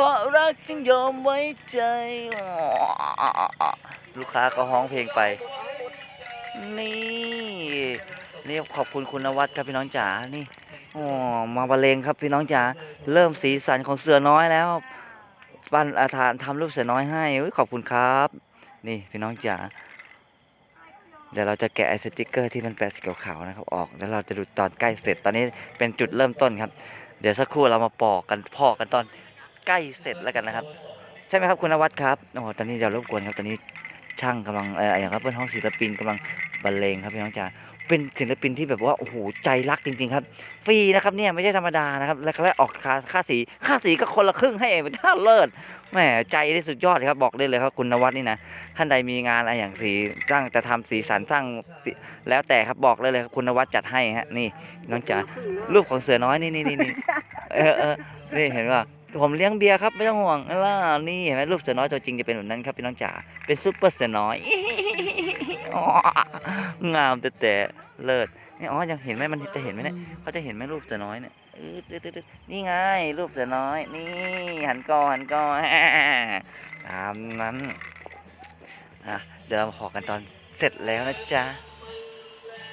เพราะรักจึงยอมไว้ใจ ลูกค้าก็ฮ้องเพลงไป นี่นี่ขอบคุณคุณนวัดครับพี่น้องจ๋านี่อ๋อมาบรรเลงครับพี่น้องจ๋าเริ่มสีสันของเสือน้อยแล้วปั้นอาทานทำรูปเสือน้อยให้ขอบคุณครับ นี่พี่น้องจ๋าเดี๋ยวเราจะแกะไอสติกเกอร์ที่มันแปะสีขาวๆนะครับออก แล้วเราจะดูตอนใกล้เสร็จตอนนี้เป็นจุดเริ่มต้นครับ เดี๋ยวสักครู่เรามาปอกกันพอกกันตอน ใกล้เสร็จแล้วกันนะครับ ใช่ไหมครับคุณนวัดครับโอ้ตอนนี้เดี๋ยวรบกวนครับตอนนี้ช่างกำลังเอ่ออย่างครับเพื่อนห้องศิลปินกำลังบรรเลงครับพี่น้องจ๋าเป็นศิลปินที่แบบว่าโอ้โหใจรักจริง ๆ ครับ ฟรีนะครับเนี่ยไม่ใช่ธรรมดานะครับแล้วก็ออกค่าค่าสีค่าสีก็คนละครึ่งให้เองเป็นท่าเลิศแหมใจที่สุดยอดครับบอกได้เลยครับคุณนวัดนี่นะท่านใดมีงานอะไรอย่างสีสร้างจะทำสีสันสร้างแล้วแต่ครับบอกเลยเลยครับคุณนวัดจัดให้ฮะนี่น้องจ๋ารูปของเสือน้อยนี่นี่นี่นี่เออเออนี่เห็นว่า ผมเลี้ยงเบียร์ครับไม่ต้องห่วงล่ะนี่เห็นไหมรูปเสือน้อยตัวจริงจะเป็นแบบนั้นครับพี่น้องจ๋าเป็นซุปเปอร์เสือน้อยอ๋องามแต่แต่เลิศนี่อ๋อยังเห็นไหมมันจะเห็นไหมเนี่ยเขาจะเห็นไหมรูปเสือน้อยเนี่ยอืดตึ๊ดตึ๊ดตึ๊ดนี่ไงรูปเสือน้อย นี่หันกอหันกอตามนั้นอะเดี๋ยวเรามาขอกันตอนเสร็จแล้วนะจ๊ะ